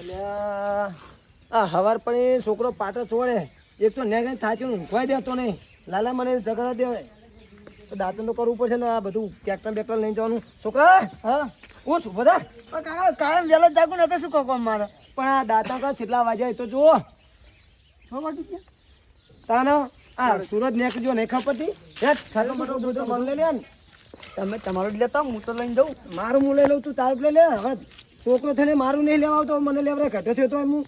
અલ્યા, આ હવાર પણ એ છોકરો પાટો છોડે એક તો નેગ થાચી ઊંઘવાય દેતો નહીં. લાલા મને ઝઘડા દેવાય. તો દાંતન તો કરવું પડશે ને આ બધું ટ્રેક્ટર બેક્ટર લઈને જવાનું. છોકરા હા? હું છું બધા? કાકા કાયમ વહેલા જાગું ને તો શું કહો કોમ મારે? પણ આ દાંતણ કા છેટલા વાગ્યા એ તો જુઓ. છ વાગી ગયા? તાનો આ સુરત નેક જો નહીં ખપતી હેઠ ખાતો મોટો બધો લઈ લે ને. તમે તમારું જ લેતા હું તો લઈને જાઉં. મારું હું લઈ લઉં તું તારું લઈ લે હવે છોકરો થઈને મારું નહીં લેવા આવતો મને લેવડે ઘટે થયો તો એમ હું.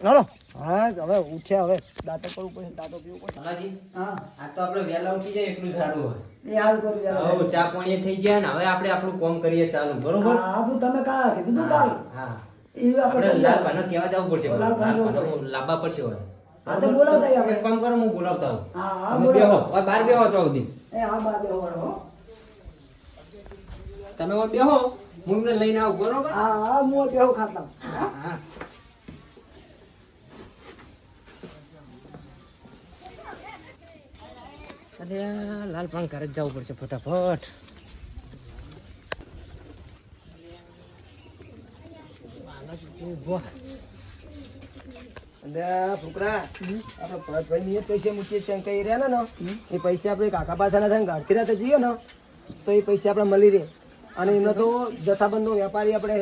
હાલો. હા હવે ઉઠ્યા હવે. દાંતો કરવું પડશે દાંતો પીવું પડશે. લાલાજી, હા આ તો આપણે વહેલા ઉઠી જાય એટલું સારું હોય. એ હાલ કરું યાર હવે ચા પાણી થઈ ગયા ને હવે આપણે આપણું કામ કરીએ ચાલુ બરોબર? હા હું તમે કા કીધું તું કાલ. હા. એ આપણે આપણે કેવા જવું પડશે લાલ ભાઈને જવું લાલ ભાઈને લાવવા પડશે હવે. હા તો બોલાવતા આપણે. કામ કરો હું બોલાવતા હું હા હા તમે હવે બહાર બેહો તો સુધી એ હા બા બેહો તમે બેહો. હું લઈને આવું બરોબર? હા હા હું બેહો ખાતા હા અરે લાલ પણ ઘરે જ જવું પડશે ફટાફટ. છોકરા ભરતભાઈ ની પૈસા મૂકીએ છીએ કઈ રહ્યા ને એ પૈસા આપણે કાકા પાછાના થાય ગાંઠી રાતે જઈએ ને તો એ પૈસા આપણે મળી રહે. અને એમને તો જથ્થાબંધનો વેપારી આપણે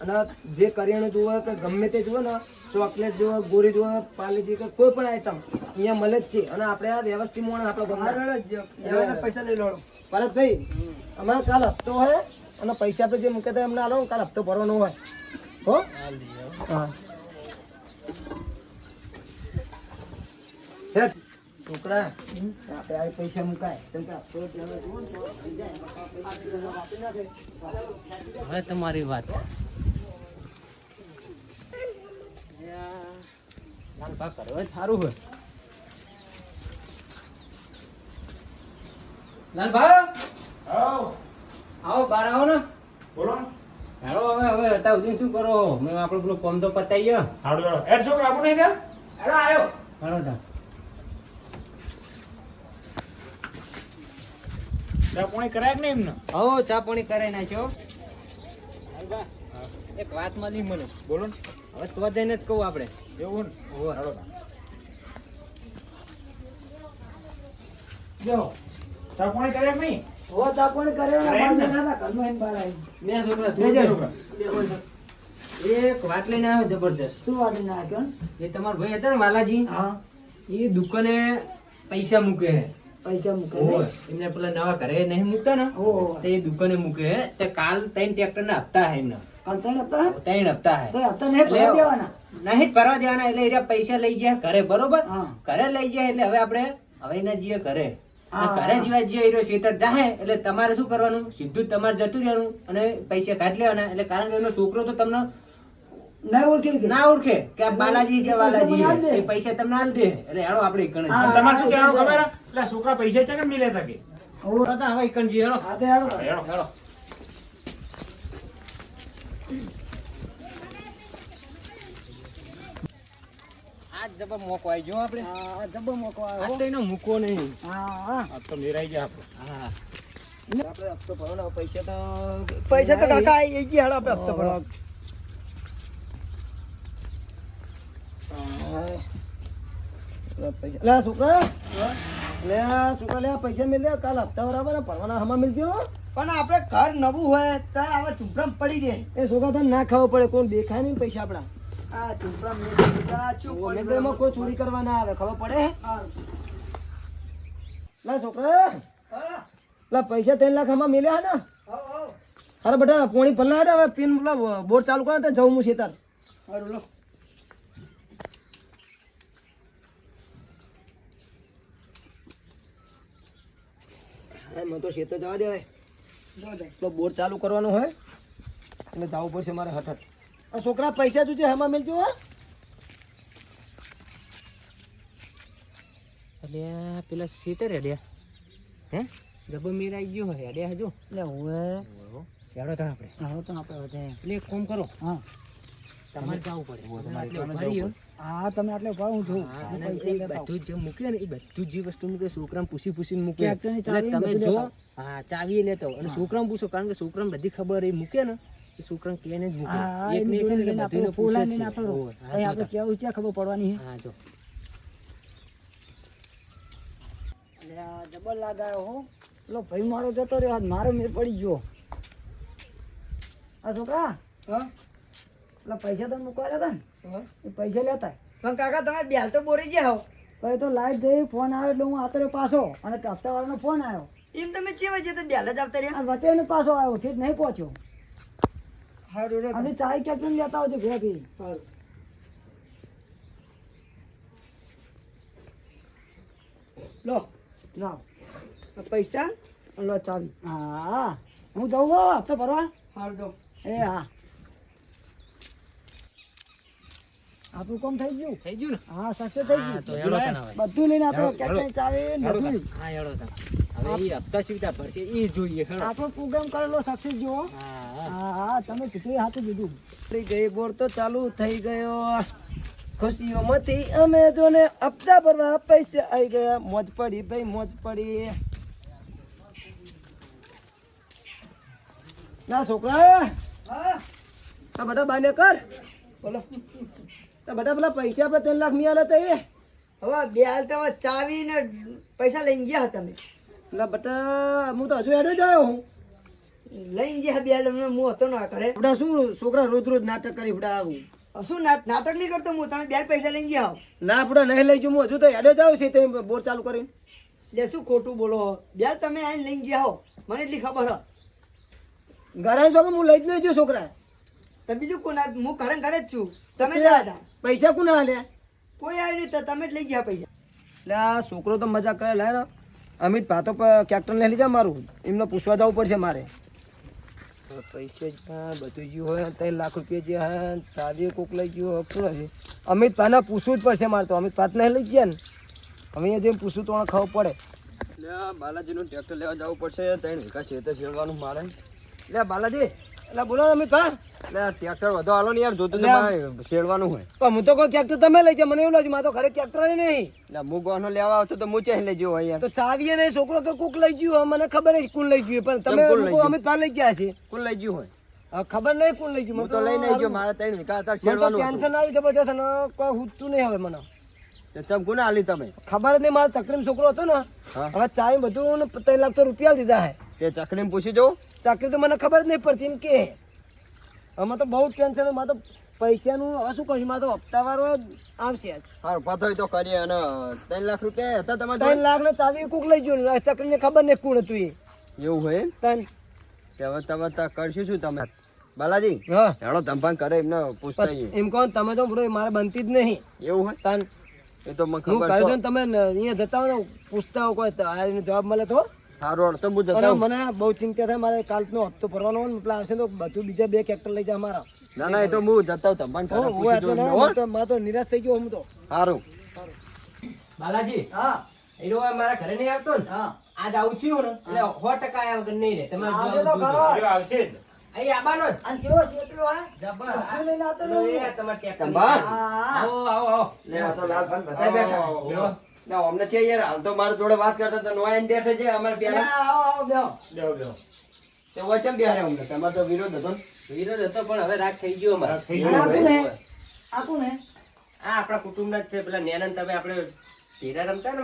અને જે કરિયાણું જુએ કે ગમે તે જુએ ને ચોકલેટ જુએ ગોરી જુએ પાલી કે કોઈ પણ આઈટમ અહીંયા મળે જ છે. અને આપણે આ વ્યવસ્થિત મોણ આપણો પૈસા લઈ લો ભરતભાઈ અમારે કાલ હપ્તો હોય અને પૈસા આપણે જે મૂક્યા તો એમને આલો કાલ હપ્તો ભરવાનો હોય. હા. હે, છોકરા આપણે આ પૈસા મુકાય. હવે તમારી વાત. સારું હોય. લાલભા? આવો. બાર આવો ને. બોલો હેડો હવે હવે અત્યાર સુધી શું કરો? મેં આપણું પેલો કોમ તો પતાવી ગયો. હાડો એડ છોકરા નહીં હેડો તા ત્યાં પાણી કરાય ને નહીં એમને? હો ચા પાણી કરાઈ નાખ્યો એક વાત મળી મને. બોલો ને. હવે તો જઈને જ કહું આપણે. એવું ને? હો હાલો જો ચા પાણી કરાય નહીં? હો ને? ના એને આવી મેં છોકરા જય જય એક વાત લઈને આવ્યો જબરજસ્ત. શું વાત લઈને આવ્યો? એ તમારો ભાઈ હતા ને વાલાજી? હા. એ દુકાને પૈસા મૂકે. પૈસા મૂકે એમને પેલા નવા ઘરે નહીં મૂકતા ને. એ દુકાને મૂકે તે કાલ ત્રણ ટ્રેક્ટર ના હપ્તા હે એમના. કાલ ત્રણ હપ્તા હે? ત્રણ હપ્તા હે હપ્તા નહીં ભરવા દેવાના નહીં ભરવા દેવાના એટલે એરિયા પૈસા લઈ જાય ઘરે બરોબર હા. ઘરે લઈ જાય એટલે હવે આપણે હવે એના જઈએ ઘરે. ઘરે જીવા જઈએ એનો શેતર જાહે એટલે તમારે શું કરવાનું સીધું જ તમારે જતું રહેવાનું અને પૈસા કાઢી લેવાના એટલે કારણ કે એનો છોકરો તો તમને નહીં ઓળખી ના ઓળખે કે આ બાલાજી કે એ પૈસા વાલાજી મને આલ દે. એ પૈસા તમને આલ દે એટલે હેડો આપણે ઈકણ તમારે શું કહેવાનું ખબર હે? છોકરા પૈસા છે કે નહીં લેતા કે તો હવે ઈકણ હેડો. હા, તે હેડો. હેડો. હેડો. આજ જબર મોકો આવી ગયો આપણે હા, જબ્બો મોકો આવ્યો, આજ તો એનો મૂકો નહીં હા. આ તો નિરાઈ ગયા આપણે હા આપણે હપ્તો ભરવાનો પૈસા તો પૈસા તો કાકા આવી ગયા આપણે હપ્તો ભરવા. પૈસા લે છોકરા. લે છોકરા લે પૈસા મિલ કાલ હપ્તા બરાબર ને ભરવાના હમા મિલજો પણ આપણે ઘર નવું હોય તો આવા ચૂંટણ પડી જાય. એ છોકરા તને ના ખાવો પડે કોણ દેખાય નહીં પૈસા આપણા. આ કોઈ ચોરી કરવા ના આવે ખબર પડે? હા. લે છોકરા. પૈસા ત્રણ લાખ હમા મેલ્યા ને. અરે બેટા પોણી પલ્લા હવે પિન બોર્ડ ચાલુ કરે જવું હું તાર. લો. મને તો શેતો જવા દેવાય. પેલો બોર્ડ ચાલુ કરવાનો હોય એટલે જવું પડશે મારે હઠટ આ છોકરા પૈસા જોજે હમા મિલજો હો અલ્યા પેલા સીતર હેડ્યા હે જબર મીર આવી ગયો હોય હેડ્યા હજુ લે, હવે. હેડો તો આપણે હાલો તો આપણે. એટલે એક કરો હા. તમારે જવું પડે. હા તમે આટલે ઊભા હું જોઉં. હા, હું. બધું જે મૂકે ને એ બધું જે વસ્તુ મૂકે છોકરાને પૂછી પૂછીને મૂકે. એટલે તમે જો હા ચાવી લેતો અને છોકરાને પૂછો કારણ કે છોકરાને બધી ખબર એ મૂકે ને છોકરાને જ મૂકો. હા એક ને આપણે. હા. કેવું છે ખબર પડવાની હા? જો. જબર લાગાયો હો. પેલો ભાઈ મારો જતો રહ્યો આજ મારો મેર પડી ગયો. આ છોકરા? પેલા પૈસા તમે મૂકવા હતા ને. એ પૈસા લેતા. પણ કાકા તમે બેલ તો બોરી ગયા હો. પછી તો લાઈટ ગઈ ફોન આવ્યો એટલે હું આતરે પાછો અને હપ્તા વાળાનો ફોન આવ્યો. એમ તમે કેવા છે તો બેલ જ આવતા રહ્યા? વચ્ચે એને પાછો આવ્યો ઠીક નહીં પહોંચ્યો. અને ચાય કેપ્ટન લેતા આવજો લો. લાવ. પૈસા? લો ચાવી. હા. હું. જાઉં હો હપ્તો ભરવા? હારું જો એ હા. આપણું કોમ થઈ ગયું? થઈ ગયું ને? હા સક્સેસ થઈ ગયું. તો હેડો તને બધું લઈને આપણો કેપ્ટન ચાવે ને બધું. હા, હેડો તને. હવે ઈ હપ્તા ચૂકતા ભરશે ઈ જોઈએ હેડો. આપણો પ્રોગ્રામ કરેલો સક્સેસ જો હા, હા. તમે કીધું હાથું દીધું થઈ ગઈ બોર તો ચાલુ થઈ ગયો. ખુશીઓમાંથી અમે જોને હપ્તા ભરવા પૈસા આવી ગયા. મોજ પડી ભાઈ મોજ પડી. ના છોકરા. હા. બધા બાને કર. બોલો. આ બધા પેલા પૈસા આપણે ત્રણ લાખની આલે તો એ. હવે બેલ તો હવે ચાવી ને પૈસા લઈને ગયા હતા તમે. એટલે બટા હું તો હજુ હેડો જ આવ્યો હું. લઈને ગયા બે હાલ હું હતો ના કરે બધા શું છોકરા રોજ રોજ નાટક કરી બધા આવું. શું નાટ- નાટક નહીં કરતો હું તમે બે પૈસા લઈને ગયા આવ ના આપડે નહીં લઈ જઉં હું હજુ તો હેડો જ આવ્યો છે તે બોર ચાલુ કરીને. જે શું ખોટું બોલો બે તમે આઈને લઈને ગયા હો. મને એટલી ખબર હો. ઘરે છો હું લઈ જ નહીં જો છોકરા તો બીજું કોના હું ઘરે ઘરે જ છું. તમે ગયા હતા પૈસા કોના આલ્યા કોઈ આવી નહીં તમે જ લઈ ગયા પૈસા. એટલે આ છોકરો તો મજા કરે લે ને. અમિત ભાતો કેપ્ટન લઈ લીધા મારું. એમને પૂછવા જવું પડશે મારે. પૈસે જ બધું ગયું હોય ત્રણ લાખ રૂપિયા જે હા ચાવી કોક લઈ ગયું હોય કોણ હશે અમિત ભાને પૂછવું જ પડશે મારે તો. અમિત ભાત નહીં લઈ ગયા ને. અમે જેમ પૂછવું તો મને ખબર પડે. એટલે બાલાજીનું ટ્રેક્ટર લેવા જવું પડશે ત્રણ વીઘા ખેતર શેરવાનું મારે. એટલે બાલાજી. એટલે બોલો અમિત ટ્રેક્ટર વધુ હાલો ને યાર જોતું શેડવાનું હોય. પણ હું તો કોઈ ટ્રેક્ટર તમે લઈ જાય મને એવું લાગ્યું મારે તો ઘરે ટ્રેક્ટર નહીં. એટલે હું ગોનો લેવા આવતો તો મૂચે લઈ જવું અહીંયા તો ચાવીએ ને છોકરો તો કોક લઈ ગયું મને ખબર નહીં કુલ લઈ ગયું પણ તમે? અમિત ભાઈ લઈ ગયા છે. કુલ લઈ ગયું હોય? ખબર નહીં કોણ લઈ ગયું હું તો લઈ નહીં ગયો મારે ત્રણ વિકાસ હતું. ટેન્શન આવી જબરજસ્ત અને કોઈ હુજતું નહીં હવે મને. તો ચમ આલી તમે? ખબર જ નહીં મારા ચકરીમ છોકરો હતો ને હવે ચાય બધું ને ત્રણ લાખ તો રૂપિયા દીધા હે તે ચકડીને પૂછી જવું ચકલી તો મને ખબર જ નહીં પડતી એમ કે. આમાં તો બહુ ટેન્શન મારે તો પૈસાનું હવે શું કરીશ મારે તો હપ્તાવાળો આવશે. સારું પાછો તો કરીએ. અને ત્રણ લાખ રૂપિયા હતા તમારે ત્રણ લાખ ને ચાવી કુક લઈ ગયું ને ખબર નહીં કોણ હતું એ. એવું હોય તન ત્રણ. હવે તમે તો કરશું શું તમે? બાલાજી હા. હેડો ધંભાન કરે એમને પૂછતા. એમ કહો તમે તો બરો મારે બનતી જ નહીં. એવું હોય? તન એ તો મને હું કહી દઉં તમે અહીંયા જતા હો ને પૂછતા હો કોઈ જવાબ મળે તો? સારું તો હું જતો મને બહુ ચિંતા થાય મારે કાલનો હપ્તો ભરવાનો હોય ને પેલા આવશે તો બધું બીજા બે ટ્રેક્ટર લઈ જાય મારા. ના ના એ તો હું જતા ના? મારે તો- નિરાશ થઈ ગયો હું તો. સારું. બાલાજી હા. એ લોકો મારા ઘરે નહીં આવતો ને? હા. આજ આવું થયું ને એટલે સો ટકા આયા વગર નહીં રે તમે આવશે તો ખરો. આવશે જ. અહીં આવવાનો જ. અને કેવો શેઠિયો હા જબર લઈને આવતો આ- તમારે ટ્રેક્ટર ધંભાન. આવો આવો આવો. લે આ તો લાલભાન બધા બેઠા આવો, આવો, આવો. ના અમને છે યાર હાલ તો મારા જોડે વાત કરતા તો નોયા ને બેઠે છે અમારે પેલા આવો આવો બેહો. બેહો, બેહો. તે વચન બેહાડે અમને તમાર તો વિરોધ હતો વિરોધ હતો પણ હવે રાગ થઈ ગયો અમારે થઈ ગયો. આ કોને? આ આપણા કુટુંબના જ છે પેલા નેનન તમે આપણે ભેરા રમતા ને.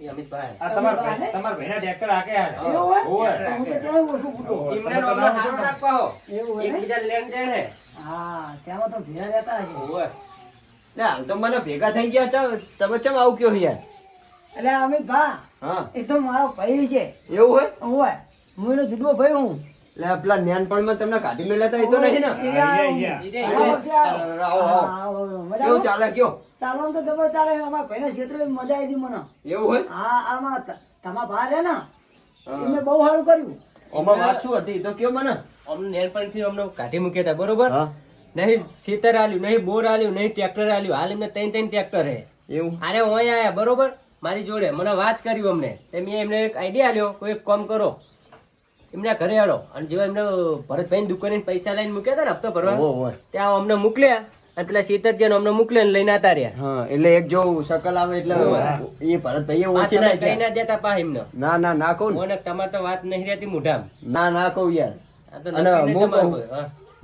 એ અમિતભાઈ આ તમાર ભાઈ- તમારા ભાઈના ટ્રેક્ટર હાકે હાલે. એવું હોય? હું તો ચાહું ઓછું પૂછો. ઇમને નો અમને હારું રાખવા હો એવું હોય ને? એકબીજાને લેણ દેણ હે હા તેમાં તો ભેરા રહેતા હશે. ઓય ના હાલ તો મને ભેગા થઈ ગયા છો તમે ચમ આવું કયો યાર એટલે અમિત ભા હા. એ તો મારો ભાઈ છે. એવું હોય? હોય હું એનો જુદો ભાઈ હું. એટલે પેલા નેનપણમાં તમને કાઢી હતા એ તો નહીં ને? કેવું ચાલે કયો? ચાલો તો જબર ચાલે અમારા ભાઈના ક્ષેત્રે મજા આવી હતી મને. એવું હોય? હા આમાં તમારા ભા રહ્યા ને મેં એમને બહુ સારું કર્યું. ઓમાં વાત શું હતી? એ તો કયો મને? અમને નેનપણથી અમને કાઢી મૂક્યા હતા બરોબર? નહીં સીતર આલ્યું નહીં બોર આલ્યું નહીં ટ્રેક્ટર આલ્યું. હાલ એમને ત્રણ ત્રણ ટ્રેક્ટર હે એવું? અરે અહીંયા આયા બરોબર? મારી જોડે. મને વાત કરી અમને. તે મેં એમને એક આઈડિયા આલ્યો કોઈ એક કામ કરો. એમને ઘરે આડો અને જેવા એમને ભરતભાઈ દુકાને પૈસા લઈને મૂક્યા હતા ને હપ્તો ભરવા. ત્યાં અમને મોકલ્યા અને પેલા શીતરજી અમને મોકલે ને લઈને આતા રહ્યા. હા એટલે એક જો શકલ આવે એટલે એ ભરતભાઈ ઓળખી ના કઈ ના દેતા પા એમને. ના ના ના. કહું ને. તમારે તો વાત નહીં રહેતી મોઢામાં. ના ના કહું યાર અને હું.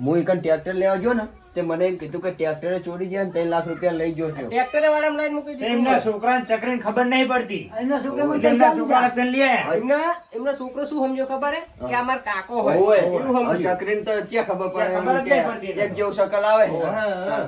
હું. એક ટ્રેક્ટર લેવા ગયો ને તે મને એમ કીધું કે ટ્રેક્ટરે ચોરી ગયા ને ત્રણ લાખ રૂપિયા લઈ ગયો છે. ટ્રેક્ટરે વાળા લાઈન મૂકી દીધું એમના છોકરાને ચકરીને ખબર નહીં પડતી. એમના છોકરા મને પૈસા છોકરા લઈ આયા. એમના એમના છોકરો શું સમજો ખબર હે? કે અમાર કાકો હોય. એવું સમજો. ચકરીને તો ક્યાં ખબર પડે? ખબર જ નહીં પડતી એક જેવું શકલ આવે. હા, હા.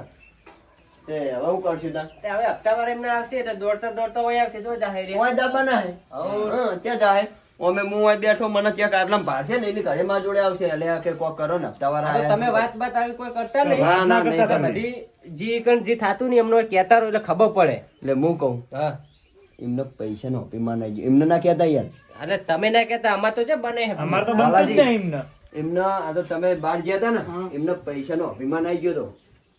તે હવે હું કરશું તા. તે હવે હપ્તાવાર એમને આવશે એટલે દોડતા દોડતા હોય આવશે જો જાહેર હોય ઓય દાબાના હે. હા, ત્યાં જાય ઓમે હું ઓય બેઠો મને ક્યાંક આટલામાં ભાળશે ને એની ઘરે માં જોડે આવશે. એટલે કે કોક કરો ને હપ્તાવાળા આ તમે. વાત બાત આવી કોઈ કરતા નહીં. ના, ના, કરતા. બધી જે કણ જે થાતું ને એમનો કહેતા રહો એટલે ખબર પડે. એટલે હું કહું હા. એમને પૈસાનો અભિમાન આવી ગયો. એમને ના કહેતા યાર. અરે તમે ના કહેતા અમાર તો છે બને. અમારે તો બનતું જ નહીં એમને. એમના આ તો તમે બહાર ગયા હતા ને એમને પૈસા નો અભિમાન આવી ગયો તો.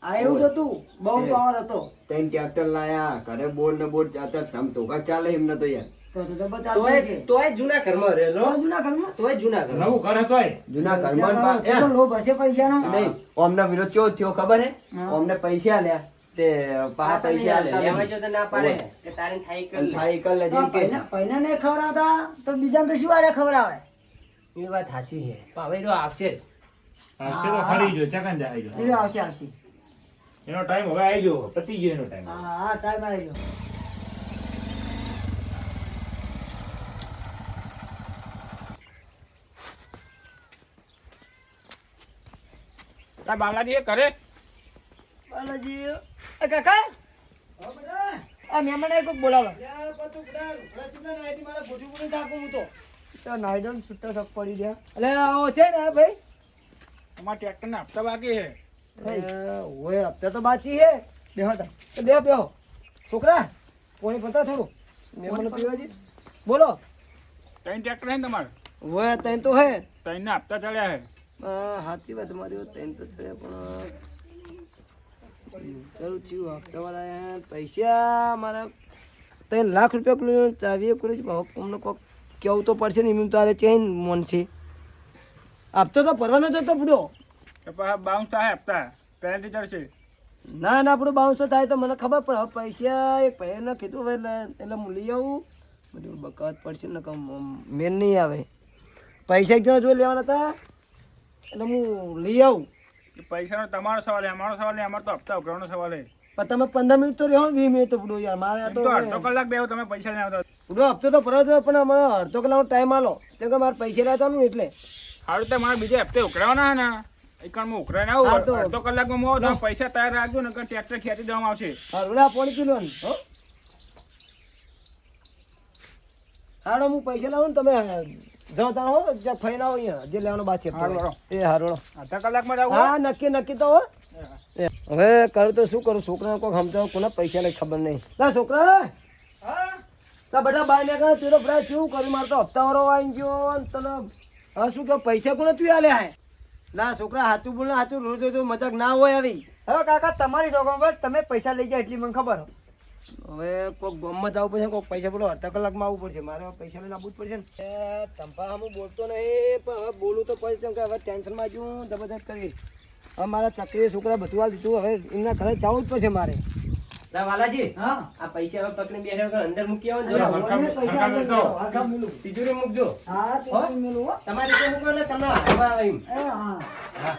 આ એવું હતું. બહુ પાવર હતો. ત્રણ ટ્રેક્ટર લાયા ઘરે બોર્ડ ને બોર્ડ અત્યારે ચાલે એમને તો યાર. તો તો તોય છે તોય જૂના ઘરમાં રહેલો. જૂના ઘરમાં? તોય જૂના ઘરમાં. નવું ઘર હતોય. જૂના ઘરમાં વિચાર કરો, પા- કેટલો લોભ હશે પૈસાનો. નહીં અમને વિરોધ કેવો થયો ખબર હે? હા. પૈસા આલ્યા તે પાછા પાછા પૈસા હાલે. લેવા જો તો ના પાડે. કે તારી થાય કર અને કર લે જેમ કે. પહેલા પહેલા ને ખવડાવતા તો બીજાને તો શું આરે ખવડાવે? એ વાત સાચી છે. આવશે જ. આવશે તો ખરી જો, ચકન જાય જો. આવશે આવશે. એનો ટાઈમ હવે આવી ગયો પતી ગયો એનો ટાઈમ હા હા ટાઈમ આવી ગયો. તાર બાલાજી એ કરે? બાલાજી એ કાકા? આ મેમણે કોક બોલાવો. તો નાયદન છૂટા સક પડી ગયા. એટલે આવો છે ને ભાઈ. અમારા ટ્રેક્ટર ના હપ્તા બાકી હે ઓય હપ્તા તો બાકી હે બેહો તા બે બેહો છોકરા પોણી પતા થોડું. મેમણે પીવાજી. બોલો. ત્રણ ટ્રેક્ટર ને તમારે? ઓય તૈન તો હે ત્રણ ના હપ્તા ચડ્યા આ સાચી વાત તમારી તૈન તો છે પણ ચાલુ થયું તમારા પૈસા મારા ત્રણ લાખ રૂપિયા કિલો ચાવીએ છે પણ અમને કોક કેવું તો પડશે ને એમ તારે ચેન મન છે. હપ્તો તો ભરવાનો જ હતો પૂરો બાઉન્સ થાય હપ્તા પેનલ્ટી ચડશે. ના ના આપણું બાઉન્સ તો થાય તો મને ખબર પડે હવે પૈસા એક ભાઈને કીધું એટલે એટલે હું લઈ આવું. બધું બકાત પડશે ને મેન નહીં આવે. પૈસા એક જણા જોઈ લેવાના હતા. એટલે હું લઈ આવું. પૈસાનો તમારો સવાલ છે અમારો સવાલ નહીં અમારો તો હપ્તા ઉઘરાવાનો સવાલ છે. પણ તમે પંદર મિનિટ તો રહ્યો વીસ મિનિટ તો પૂરો યાર. મારે તો અડધો કલાક બેહો તમે પૈસા નહીં આવતા. પૂરો હપ્તો તો ભરવા દો પણ અમારે અડધો કલાકનો ટાઈમ આલો. કેમ કે મારે પૈસા રહેતા એટલે. સારું તો મારે બીજે હપ્તે ઉઘરાવાના છે ને. એકણ હું ઉઘરાઈને હા, આવું અડધો કલાકમાં મોં પૈસા તૈયાર રાખજો ને ટ્રેક્ટર ખેંચી દેવામાં આવશે. હા રોલા પોણી કિલો હો. હાડો હું પૈસા લાવું ને તમે જાઓ તા હો જ્યાં આવો અહીંયા. જે લેવાનો બાદ છે હારું, હારું. એ હારોડો અડધા કલાકમાં જાવ હા? નક્કી નક્કી તો હો. હવે કરું તો શું કરું? છોકરા કોઈ સમજાવ? કોને પૈસા લઈ ખબર નહીં. લા છોકરા. લા બધા બાય ને કહે તું તો બધા શું કર્યું? મારે તો હપ્તા વાળો આવી ગયો તને હા શું કહો? પૈસા કોને તું આલ્યા હે ના છોકરા સાચું બોલ ને સાચું રોજ રોજ મજાક ના હોય આવી. હવે કાકા તમારી જોગો બસ તમે પૈસા લઈ જાય એટલી મને ખબર. હો. હવે કોઈક ગામમાં જવું પડશે કોઈક પૈસા બોલો અડધા કલાકમાં આવવું પડશે. મારે પૈસા લઈને આવવું જ પડશે ને. તંપા હું બોલતો નહીં પણ હવે બોલું તો પછી કે હવે ટેન્શનમાં છું જબરદસ્ત કરી. હવે મારા ચકરી છોકરા બધું આ દીધું હવે એમના ઘરે જવું જ પડશે મારે. વાલાજી હા? આ પૈસા હવે પકડી બેઠા અંદર મૂકી આવો તિજોરી મૂકજો. હા હો. તમારી રીતે મૂકો એટલે તમને હા. હા.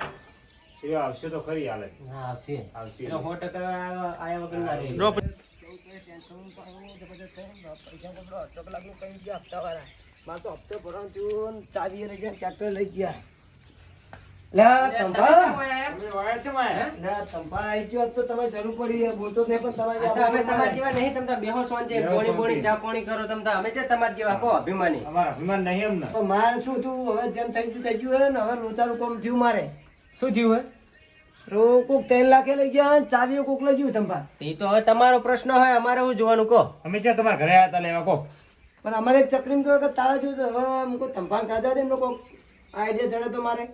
આવશે તો ખરી હાલે. આવશે. આવશે. સો ટકા આયા આયા વગર ના રહે. લો પૈસા પકડો અડધો કલાકનું કઈ ગયા હપ્તા મારે તો હપ્તો ભરવાનું થયું ચાવી લઈ જાય ટ્રેક્ટર લઈ ગયા. તમે વાયા છે માયા? લે તંપા આવી ગયો હોત તો તમારે જરૂર પડી બોલતો જ નહીં પણ તમારી આ તો અમે આ તમારા જેવા નહીં તમતા બેહો શાંતિ બેહો પોણી શાંતિ. પોણી ચા પોણી કરો તમતા અમે છે તમારા જેવા કહો અભિમાની. અમારા અભિમાન નહીં એમને પણ મારે શું થયું? હવે જેમ થઈ ગયું થઈ ગયું હવે લોચાનું કોમ થયું મારે. શું થયું કોક ત્રણ લાખે લઈ ગયા ચાવીઓ કોક લઈ ગયું તંપા એ તો હવે તમારો પ્રશ્ન હોય અમારે હું જોવાનું કહો. અમે છે તમારા ઘરે આવ્યા હતા લેવા કહો. પણ અમારે એક ચકરીમ કે તારા છે. હવે અમુક તંપા કાઢા દે એમનો કોક આઈડિયા ચડે તો મારે.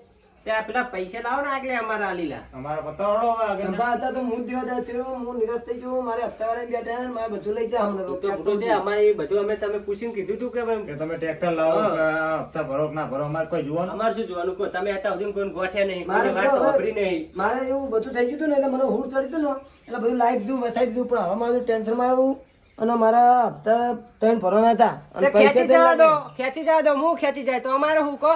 ત્યાં પેલા પૈસા લાવો ને આગલે અમારા આલીલા. અમારા પતાવડો હવે આગળ હતા તો હું દેવા દેવા થયો હું નિરાશ થઈ ગયો મારે હપ્તા વાળા બેઠા છે, મારે બધું લઈ જાય હમણાં તો મોટું છે અમારે એ બધું અમે તમે પૂછીને કીધું તું કે કે તમે ટ્રેક્ટર લાવો હા. કે આ હપ્તા ભરો ના ભરો અમારે કોઈ જોવાનું? અમારે શું જોવાનું? તમે હતા સુધી કોઈ ગોઠ્યા નહીં મારે વાત વાપરી નહીં. મારે એવું બધું થઈ ગયું હતું ને એટલે મને હુડ ચડી હતું ને એટલે બધું લાઈ દીધું વસાઈ દીધું પણ હવે મારું ટેન્શનમાં આવ્યું અને મારા હપ્તા ત્રણ ભરવાના હતા. અને તે પૈસા ખેંચી જવા દો ખેંચી જવા દો હું ખેંચી જાય તો અમારે હું કહો?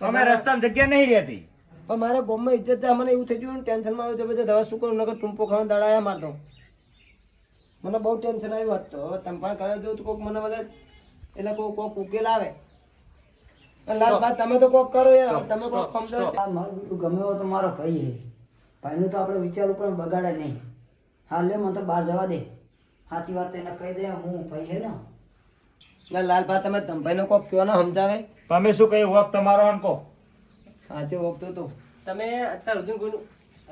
અમે રસ્તામાં જગ્યા નહીં રહેતી. પણ મારે ગામમાં ઇજ્જત છે મને એવું થઈ ગયું ટેન્શનમાં આવ્યું છે પછી દવા શું કરું નકર ટૂંપો ખાવાનું દડાયા મારતો મને બહુ ટેન્શન આવ્યું હતું હવે તમે પણ કરે જો તો કોક મને મને એટલે કોઈ કોઈક ઉકેલ આવે. અને લાલ તમે તો કોઈક કરો યાર તમે કોક સમજો આ મારું ગમે તો મારો ભાઈ છે ભાઈનું તો આપણે વિચાર ઉપર બગાડે નહીં. હા લે મને તો બહાર જવા દે. સાચી વાત એને કહી દે હું ભાઈ હે ને. ના લાલભા તમે ધમભાઈ નો કોક કયો ને સમજાવે? તમે શું કહ્યું? વોક તમારો અનકો સાચે વોક તો. તમે અત્યાર સુધી કોઈનું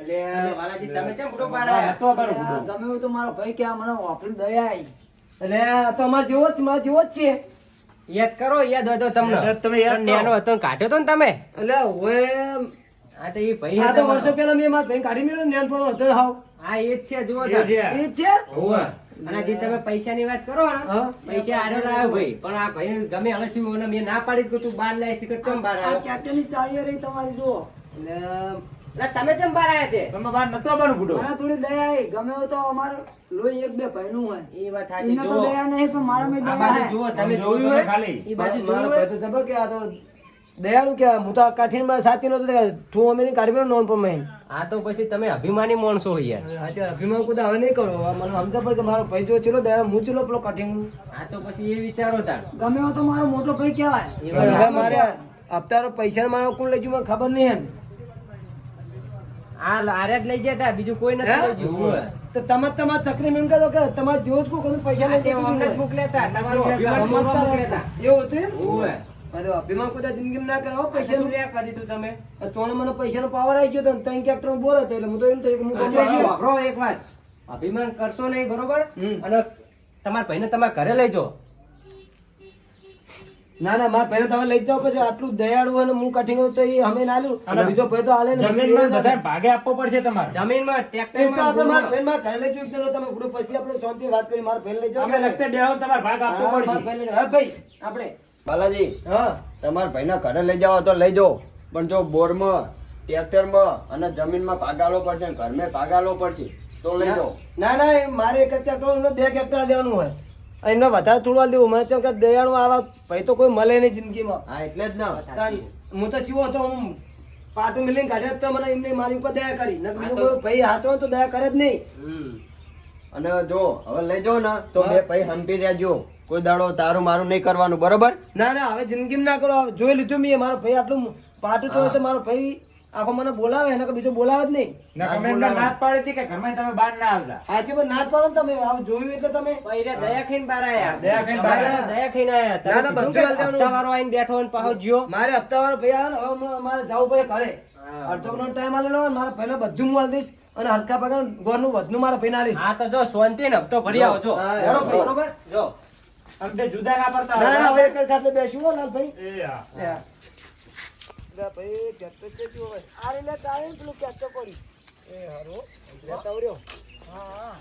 એટલે વાલાજી તમે ચમ બુડો પાડ્યા તો બરો આ ગમે તો મારો ભાઈ કે આ મને વાપરી દયા આવી એટલે તો અમારે જેવો જ છે જેવો જ છે. યાદ કરો યાદ હોય તો તમને. તમે યાદ પણ નેનો હતો ને કાઢ્યો તો ને તમે? એટલે હવે આ તો એ ભાઈ આ તો વર્ષો પહેલા મેં મારા ભાઈ કાઢી મેળ્યો ને નાનપણમાં હતો હાવ. હા એ જ છે જુઓ એ છે. એ જ છે? હોવે. અને જે તમે પૈસાની વાત કરો ને. પૈસા આડો લાવ્યો ભાઈ. પણ આ ભાઈ ગમે હવે થયું અને મેં ના પાડી કે તું બાર લાવી શકે કેમ બાર આ આવ્યો? કેપ્ટનની ચાવી રહી તમારી જુઓ. તમે કેમ બાર આવ્યા તે? તમે બાર નતો બનો બુડો? મને થોડી દયા આવી ગમે તો અમારે લોહી એક બે ભાઈનું હોય. એ વાત સાચી જો તો દયા નહીં પણ મારા મેં દયા જુઓ તમે જોયું તમે હોય? ખાલી. એ બાજુ મારો? ભાઈ તો જબર કે આ તો દયાળુ કે હું તો કાઠીમાં સાથી નતો તું અમે કાઢી મેળ્યો નાનપણમાં આ તો પછી તમે અભિમાની માણસો હોય યાર. આજે અભિમાન કુદા હવે નહીં કરો. મને સમજા પડે કે મારો ભાઈ જો ચલો દયા હું ચલો પેલો કાઠીંગ આ તો પછી એ વિચારો તાર. ગમે હો તો મારો મોટો ભાઈ કહેવાય. હવે મારે અત્યારે પૈસા મારો કોણ લઈ ગયું? મને ખબર નહીં એમ. આ લારે જ લઈ જતા બીજું કોઈ નથી? લઈ જવું. તો તમે તમારે ચકરી મેમ કહો કે તમારે જેવો જ કોઈ પૈસા લઈ અમને મોકલેતા તમારું મોકલેતા એવું હતું એમ હોવે. મારે તો અભિમાન કુદા જિંદગી ના કરાવો પૈસા પૈસા શું લ્યા કરી તું તમે? તોણે મને પૈસાનો પાવર આવી ગયો તો ત્રણ કેપ્ટન બોર હતો એટલે હું તો એમ થયું કે હું આ ગમે જો ગયો. વાપરો એક વાત. અભિમાન કરશો નહીં બરોબર? અને તમારા ભાઈને તમારા ઘરે લઈ જાઓ. ના ના મારા ભાઈને તમે લઈ જાઓ પછી આટલું દયાળુ અને હું કઠિંગ તો એ અમે ના લ્યું બીજો ભાઈ તો ભાગે આપવો પડશે તમારે. જમીનમાં એ તો આપણે મારા ઘરે લઈ તમે પછી આપણે શાંતિથી વાત કરી મારા ભાઈને લઈ જાઓ. અમે લખતે બેહો તમારે ભાગ આપવો હા, મારા પડશે લઈ ભાઈ આપણે બાલાજી હા. તમારા ભાઈના ઘરે લઈ જાવ તો લઈ જાઓ. પણ જો બોરમાં ટ્રેક્ટરમાં અને જમીનમાં પાગાલો પડશે ને ઘરમાં પાગાલો પડશે તો લઈ જાઓ. ના ના મારે એક જ ટ્રેક્ટર બે ટ્રેક્ટર લેવાનું હોય. એમને વધારે થોડું દેવું. મને કેમ કે દયાણું આવા ભાઈ તો કોઈ મળે નહીં જિંદગીમાં. હા એટલે જ ના. હું તો જીવો હતો હું પાટું મિલિંગ કાઢ્યા તો મને એમને મારી ઉપર દયા કરી. નકર બીજો કોઈ ભાઈ હાચો તો દયા કરે જ નહીં. અને જો હવે લઈ જાઓ ને તો બે ભાઈ હંપી રહેજો. કોઈ દાડો તારું મારું નહીં કરવાનું બરોબર? ના ના હવે જિંદગી ના કરો. જોઈ લીધું મેં મારો ભાઈ આટલું પાટું તો તો મારો ભાઈ આખો મને બોલાવે એને બીજો બોલાવે જ નહીં. ને તમે એમને નાદ પાડી હતી કે ઘરમાં તમે બહાર ના આવતા? આજે પણ પાડો તમે જોયું એટલે તમે. પૈરે દયા ખાઈને બહાર આયા. દયા ખાઈને બહાર તમારે દયા ખાઈને આયા. ના, ના, બધું કે દેવાનું. હપ્તાવાળો આઈને બેઠો અને પાછો જ્યો. મારે હપ્તા વાળો ભાઈ આવે ને હવે મારે જવું પડે ઘરે. અડધો કલાક ટાઈમ આલેલો મારા ભાઈને બધું હું આલી દઈશ. અને હલકા પગાર ગોળનું વધનું મારા ભાઈને આલીશ હા તો જો શાંતિ ને હપ્તો ભરી આવો જો. ભાઈ. બરોબર? જો. અમને જુદા ના પડતા ના ના હવે એક જ ખાટલે બેસ્યું હો લાલભાઈ એ હા. હા. ભાઈ હોય? આ રીતે ચાલે પેલું કેચો કરી એ હારો. લેતા હા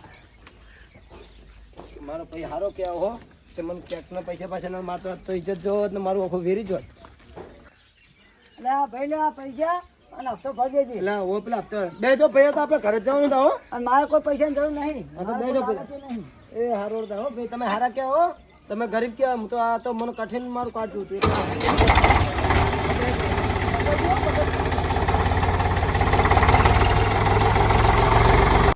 મારો ભાઈ હારો કેવો હો તે મને ટ્રેક્ટરના પૈસા પાછા ના મારતો તો ઇજ્જત જો ને મારું આખું વેરી જોત લે આ ભાઈ લે આ પૈસા. અને હપ્તો ભરી દેજે એટલે ઓ પેલા હપ્તા બે જો ભાઈ તો આપણે ઘરે જવાનું અને મારે કોઈ પૈસાની જરૂર નહીં. તો નહીં. એ હારો હો ભાઈ તમે હારા કેવો હો? તમે ગરીબ કેવા? હું તો આ તો મને કઠિન મારું કાઢતું હતું.